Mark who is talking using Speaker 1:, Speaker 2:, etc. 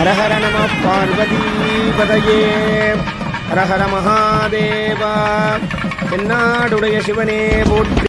Speaker 1: ஹரஹர நம பார்வதி பதையே ஹரஹர மகாதேவா என்னாடுடைய சிவனே போற்றி